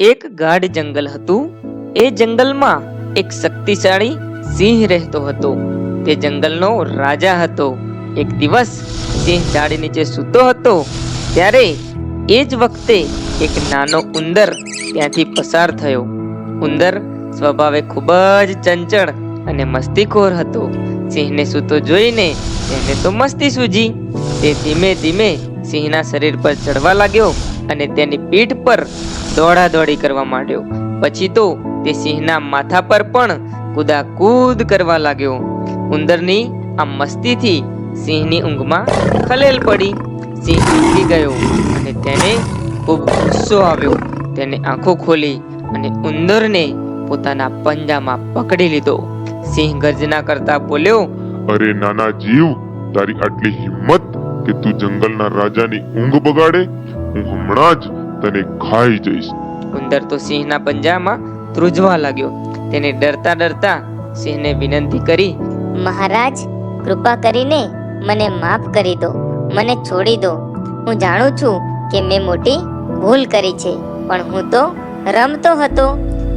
એક ગાઢ જંગલ હતું. એ જંગલમાં એક શક્તિશાળી સિંહ રહેતો હતો. તે જંગલનો રાજા હતો. એક દિવસ સિંહ ઝાડી નીચે સૂતો હતો. ત્યારે એ જ વખતે એક નાનો ઉંદર ત્યાંથી પસાર થયો. ઉંદર સ્વભાવે ખૂબ જ ચંચળ અને મસ્તીખોર હતો. સિંહને સૂતો જોઈને તેને તો મસ્તી સૂજી. તે ધીમે ધીમે સિંહના શરીર પર ચડવા લાગ્યો. અને તેની પીઠ પર દોડાદોડી કરવા માંડ્યો. પછી તો તે સિંહના માથા પર પણ કૂદાકૂદ કરવા લાગ્યો. ઉંદરની આ મસ્તીથી સિંહની ઊંઘમાં ખલેલ પડી. સિંહ ઊંઘી ગયો અને તેને ખૂબ ગુસ્સો આવ્યો. તેને આંખો ખોલી અને ઉંદરને પોતાના પંજામાં પકડી લીધો. સિંહ ગર્જના કરતા બોલ્યો, અરે નાના જીવ, તારી આટલી હિંમત કે તું જંગલના રાજાની ઊંઘ બગાડે? હું હમણાં જ તને ખાઈ જઈશ. ઉંદર તો સિંહના પંજામાં ધ્રુજવા લાગ્યો. તેને ડરતા ડરતા સિંહને વિનંતી કરી મહારાજ કૃપા કરીને મને માફ કરી દો મને છોડી દો. હું જાણું છું કે મેં મોટી ભૂલ કરી છે પણ હું તો રમતો હતો.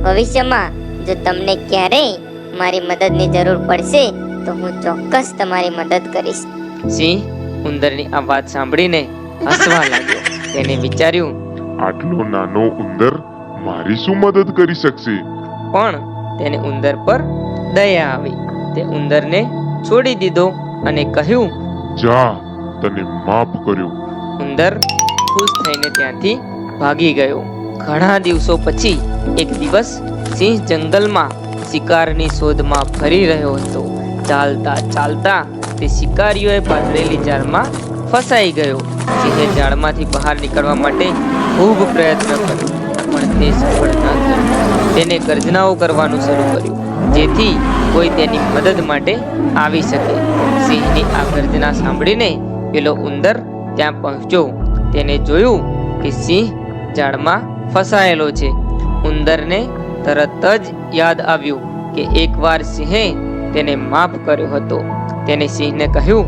ભવિષ્યમાં જો તમને ક્યારેય મારી મદદની જરૂર પડશે તો હું ચોક્કસ તમારી મદદ કરીશ. સિંહ ઉંદરની આ વાત સાંભળીને હસવા લાગ્યો. તેને વિચાર્યું આટલો નાનો ઉંદર મારી શું મદદ કરી શકશે? પણ તેને ઉંદર પર દયા આવી. તે ઉંદરને છોડી દીધો અને કહ્યું જા તને માફ કર્યો. ઉંદર ખુશ થઈને ત્યાંથી ભાગી ગયો. ઘણા દિવસો પછી એક દિવસ સિંહ જંગલમાં શિકારની શોધમાં ફરી રહ્યો હતો. ચાલતા ચાલતા તે શિકારીઓએ પાથરેલી જાળમાં ફસાઈ ગયો. સિંહે જાળમાંથી બહાર નીકળવા માટે ખૂબ પ્રયત્ન કર્યો, પણ તે સફળ ન થયો. તેને ગર્જનાઓ કરવાનું શરૂ કર્યું, જેથી કોઈ તેની મદદ માટે આવી શકે. સિંહની આ ગર્જના સાંભળીને પેલો ઉંદર ત્યાં પહોંચ્યો. તેને જોયું કે સિંહ ઝાડમાં ફસાયેલો છે. ઉંદરને તરત જ યાદ આવ્યું કે એકવાર સિંહે તેને માફ કર્યો હતો. તેને સિંહને કહ્યું,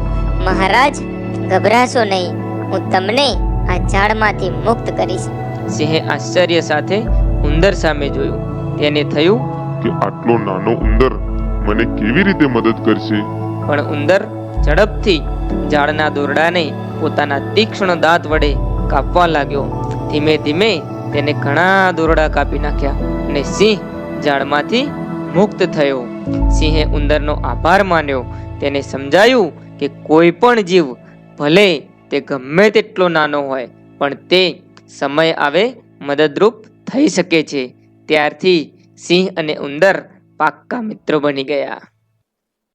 મહારાજ ગભરાશો નહીં. હું તમને આ ઝાડમાંથી મુક્ત કરીશ. સિંહે આશ્ચર્ય સાથે ઉંદર સામે જોયું. તેને થયું કે આટલો નાનો ઉંદર મને કેવી રીતે મદદ કરશે? પણ ઉંદર ઝડપથી ઝાડના દોરડાને પોતાના તીક્ષ્ણ દાંત વડે કાપવા લાગ્યો. ધીમે ધીમે તેને ઘણા દોરડા કાપી નાખ્યા અને સિંહ ઝાડમાંથી મુક્ત થયો. સિંહે ઉંદરનો આભાર માન્યો. તેને સમજાયું કે કોઈ પણ જીવ ભલે તે ગમે તેટલો નાનો હોય, પણ તે સમય આવે મદદરૂપ થઈ શકે છે. ત્યારથી સિંહ અને ઉંદર પાક્કા મિત્રો બની ગયા.